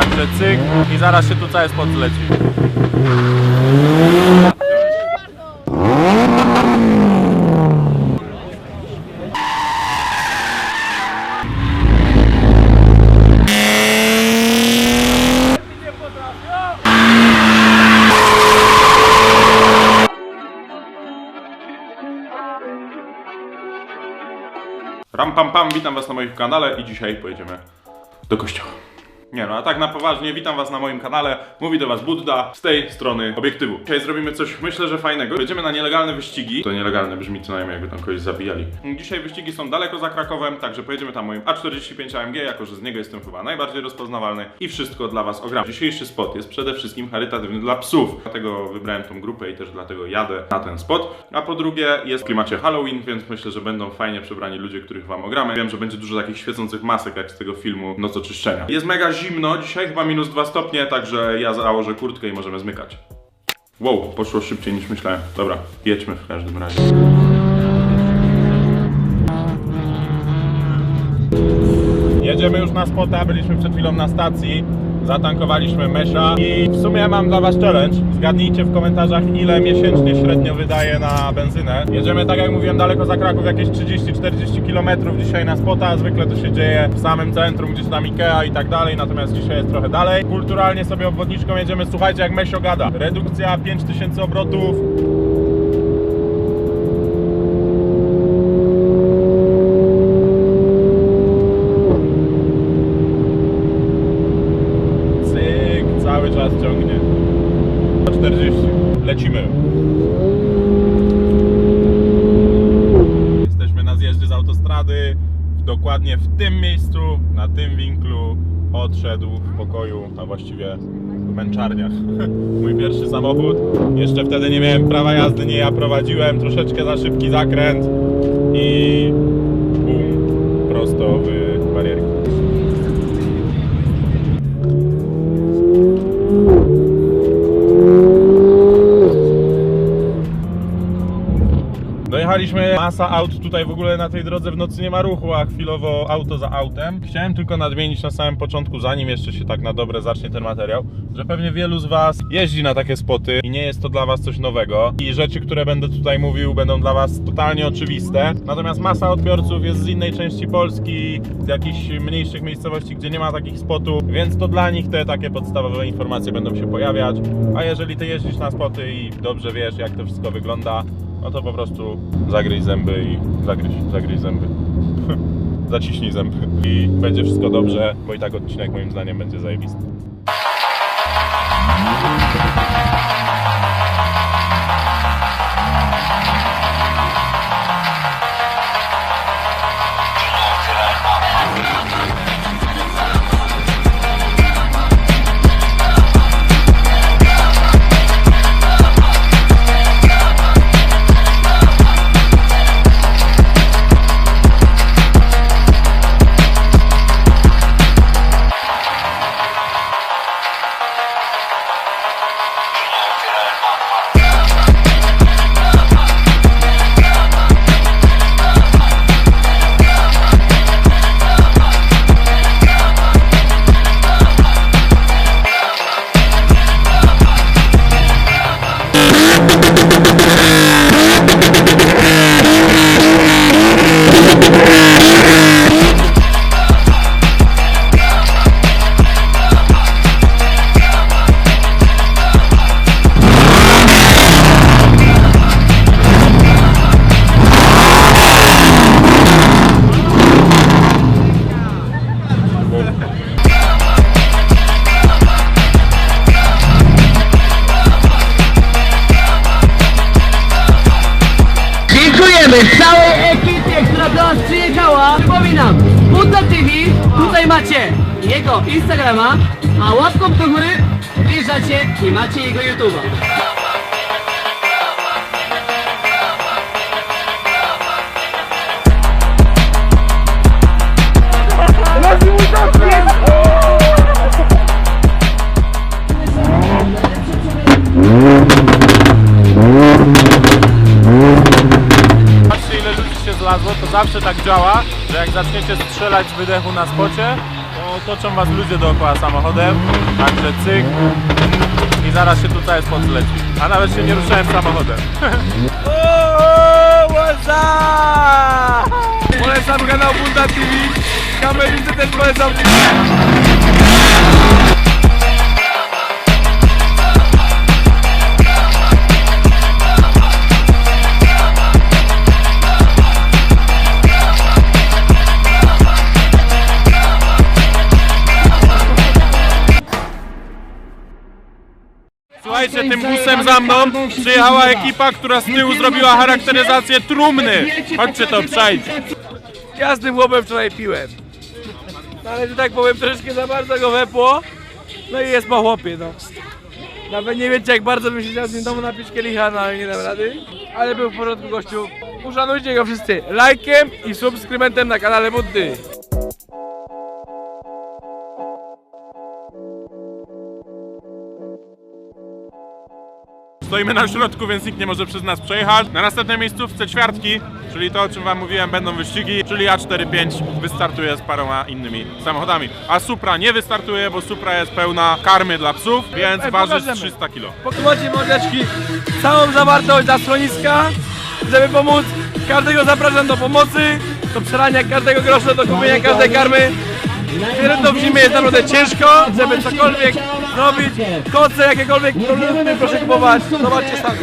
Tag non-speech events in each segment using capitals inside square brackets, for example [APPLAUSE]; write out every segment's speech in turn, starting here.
Także cyk i zaraz się tu cały spot zleci. Ram pam pam, witam was na moim kanale i dzisiaj pojedziemy do kościoła. Nie no, a tak na poważnie, witam was na moim kanale. Mówi do was Budda z tej strony obiektywu. Dzisiaj zrobimy coś, myślę, że fajnego. Będziemy na nielegalne wyścigi. To nielegalne brzmi co najmniej jakby tam kogoś zabijali. Dzisiaj wyścigi są daleko za Krakowem, także pojedziemy tam moim A45 AMG, jako że z niego jestem chyba najbardziej rozpoznawalny i wszystko dla was ogram. Dzisiejszy spot jest przede wszystkim charytatywny dla psów. Dlatego wybrałem tą grupę i też dlatego jadę na ten spot. A po drugie jest w klimacie Halloween, więc myślę, że będą fajnie przebrani ludzie, których wam ogramy. Wiem, że będzie dużo takich świecących masek jak z tego filmu Noc Oczyszczenia. Jest mega zimno, dzisiaj chyba minus 2 stopnie, także ja założę kurtkę i możemy zmykać. Wow, poszło szybciej niż myślałem. Dobra, jedźmy w każdym razie. Jedziemy już na spota, byliśmy przed chwilą na stacji, zatankowaliśmy mesza i w sumie mam dla was challenge. Zgadnijcie w komentarzach ile miesięcznie średnio wydaje na benzynę. Jedziemy tak jak mówiłem daleko za Kraków, jakieś 30-40 km dzisiaj na spota. Zwykle to się dzieje w samym centrum, gdzieś tam Ikea i tak dalej, natomiast dzisiaj jest trochę dalej. Kulturalnie sobie obwodniczką jedziemy, słuchajcie jak Mesio gada. Redukcja 5000 obrotów, Cyk, cały czas ciągnie. 40. Lecimy. Jesteśmy na zjeździe z autostrady. Dokładnie w tym miejscu, na tym winklu odszedł w pokoju, a właściwie w męczarniach. [LAUGHS] Mój pierwszy samochód. Jeszcze wtedy nie miałem prawa jazdy, nie ja prowadziłem. Troszeczkę za szybki zakręt i Dojechaliśmy, masa aut tutaj w ogóle na tej drodze w nocy nie ma ruchu, a chwilowo auto za autem. Chciałem tylko nadmienić na samym początku, zanim jeszcze się tak na dobre zacznie ten materiał, że pewnie wielu z Was jeździ na takie spoty i nie jest to dla Was coś nowego. I rzeczy, które będę tutaj mówił, będą dla Was totalnie oczywiste. Natomiast masa odbiorców jest z innej części Polski, z jakichś mniejszych miejscowości, gdzie nie ma takich spotów, więc to dla nich te takie podstawowe informacje będą się pojawiać. A jeżeli Ty jeździsz na spoty i dobrze wiesz, jak to wszystko wygląda, no to po prostu zagryź zęby i zagryź, zagryź zęby. [LAUGHS] Zaciśnij zęby i będzie wszystko dobrze, bo i tak odcinek moim zdaniem będzie zajebisty. A łapką do góry wjeżdżacie i macie jego YouTube'a. Zawsze tak działa, że jak zaczniecie strzelać wydechu na spocie, otoczą was ludzie dookoła samochodem, także cyk i zaraz się tutaj spod zleci. A nawet się nie ruszałem samochodem. [LAUGHS] Polecam kanał Bunda TV. Kamerzycy też polecam. Słuchajcie, tym busem za mną przyjechała ekipa, która z tyłu zrobiła charakteryzację trumny. Chodźcie to przejść. Ja z tym chłopem wczoraj piłem. No ale, że tak powiem, troszeczkę za bardzo go wepło. No i jest po chłopie, no. Nawet nie wiecie, jak bardzo bym się chciał z nim domu napić kielicha, no ale nie dam rady. Ale był w porządku, gościu. Uszanujcie go wszyscy lajkiem i subskrybentem na kanale Buddy. Stoimy na środku, więc nikt nie może przez nas przejechać. Na następnej miejscówce ćwiartki, czyli to o czym wam mówiłem, będą wyścigi, czyli A45 wystartuje z paroma innymi samochodami. A Supra nie wystartuje, bo Supra jest pełna karmy dla psów, więc Ej, waży pokażemy. 300 kg. Pokumacie mordeczki całą zawartość za schroniska, żeby pomóc. Każdego zapraszam do pomocy, do przelania każdego grosza, do kupienia każdej karmy. Pierdo w zimie jest naprawdę ciężko, żeby cokolwiek zrobić. Koce, jakiekolwiek problemy, proszę kupować. Zobaczcie sami.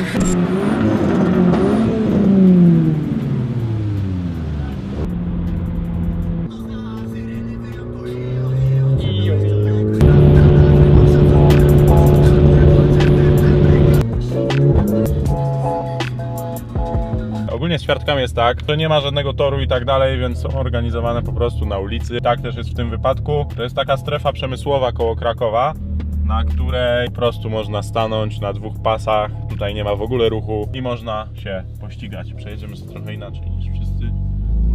Ogólnie z ćwiartkami jest tak, że nie ma żadnego toru i tak dalej, więc są organizowane po prostu na ulicy. Tak też jest w tym wypadku. To jest taka strefa przemysłowa koło Krakowa, na której po prostu można stanąć na dwóch pasach. Tutaj nie ma w ogóle ruchu i można się pościgać. Przejedziemy sobie trochę inaczej niż wszyscy,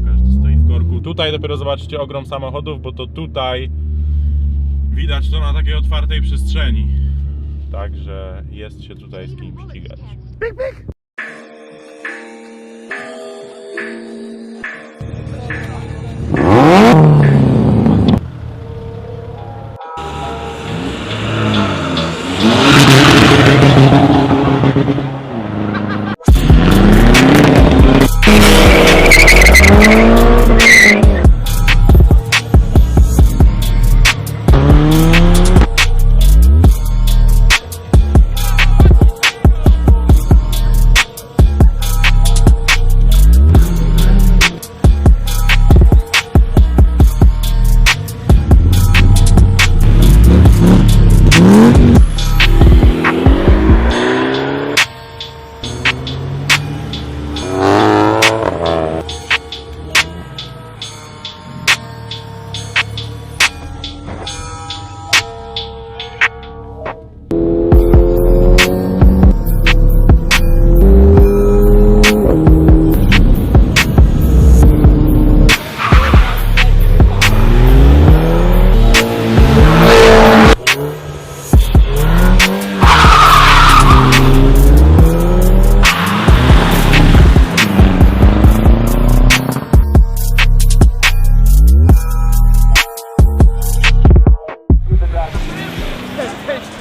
każdy stoi w korku. Tutaj dopiero zobaczycie ogrom samochodów, bo to tutaj widać to na takiej otwartej przestrzeni. Także jest się tutaj z kim ścigać.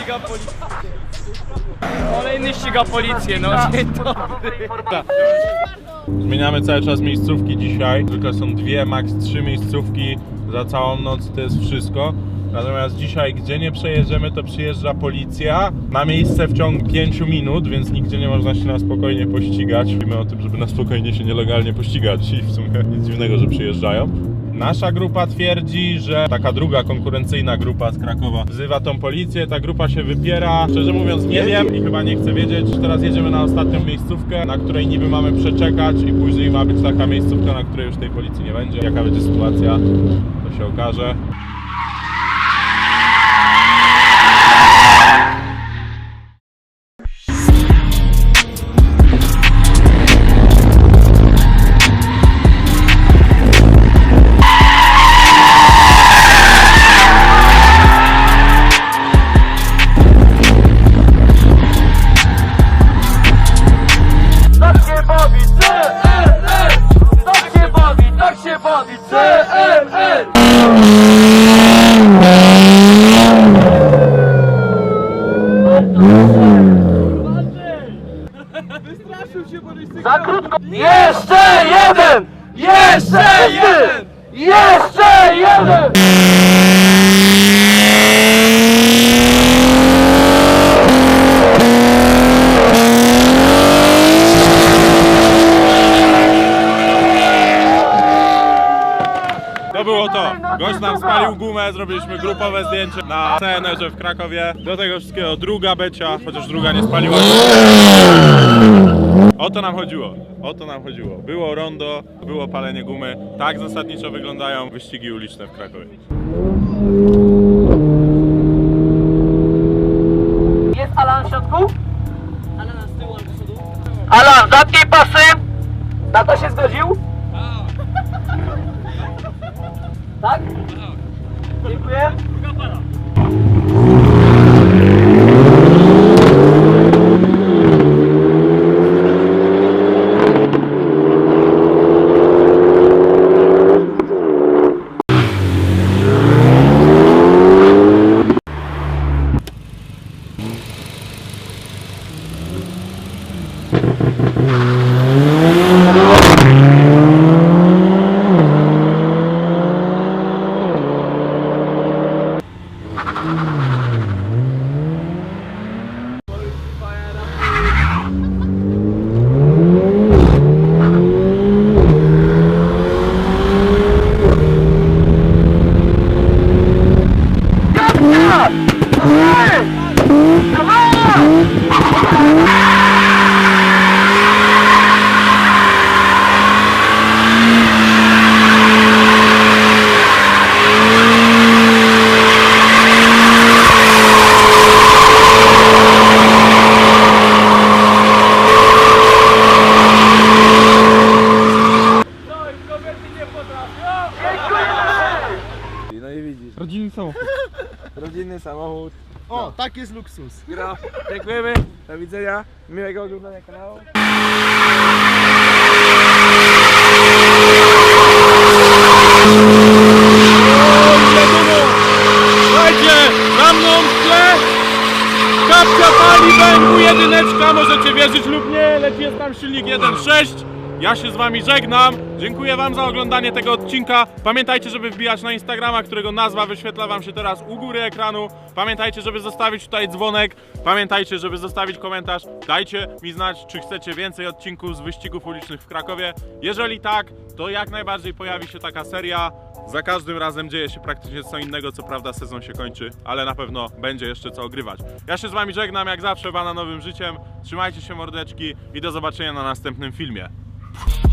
Ściga policję. Kolejny ściga policję, no dzień dobry. Zmieniamy cały czas miejscówki dzisiaj. Zwykle są dwie, maks trzy miejscówki za całą noc, to jest wszystko. Natomiast dzisiaj, gdzie nie przejedziemy, to przyjeżdża policja. Ma miejsce w ciągu 5 minut, więc nigdzie nie można się na spokojnie pościgać. Mówimy o tym, żeby na spokojnie się nielegalnie pościgać i w sumie nic dziwnego, że przyjeżdżają. Nasza grupa twierdzi, że taka druga konkurencyjna grupa z Krakowa wzywa tą policję, ta grupa się wypiera. Szczerze mówiąc nie wiem i chyba nie chcę wiedzieć. Teraz jedziemy na ostatnią miejscówkę, na której niby mamy przeczekać i później ma być taka miejscówka, na której już tej policji nie będzie. Jaka będzie sytuacja, to się okaże. Za krótko! Jeszcze jeden! Jeszcze jeden! Jeszcze jeden! To było to. Gość nam spalił gumę, zrobiliśmy grupowe zdjęcie na CNR-ze w Krakowie. Do tego wszystkiego druga becia, chociaż druga nie spaliła. O to nam chodziło. O to nam chodziło. Było rondo, było palenie gumy. Tak zasadniczo wyglądają wyścigi uliczne w Krakowie. Jest Alan w środku? Alan z tyłu, albo z przodu. Alan, zamknij pasy! Na to się zgodził? Tak? Dziękuję. No i widzisz. Rodzinny samochód. Rodzinny samochód. O, tak jest luksus. Gra. Dziękujemy. Do widzenia. Miłego oglądania kanału. Słuchajcie, za mną w tle kapcia pali BMW jedyneczka, możecie wierzyć lub nie, lecz jest tam silnik 1.6. Ja się z wami żegnam. Dziękuję wam za oglądanie tego odcinka. Pamiętajcie, żeby wbijać na Instagrama, którego nazwa wyświetla wam się teraz u góry ekranu. Pamiętajcie, żeby zostawić tutaj dzwonek. Pamiętajcie, żeby zostawić komentarz. Dajcie mi znać, czy chcecie więcej odcinków z wyścigów ulicznych w Krakowie. Jeżeli tak, to jak najbardziej pojawi się taka seria. Za każdym razem dzieje się praktycznie co innego, co prawda sezon się kończy, ale na pewno będzie jeszcze co ogrywać. Ja się z wami żegnam jak zawsze bananowym życiem. Trzymajcie się mordeczki i do zobaczenia na następnym filmie. Thank you.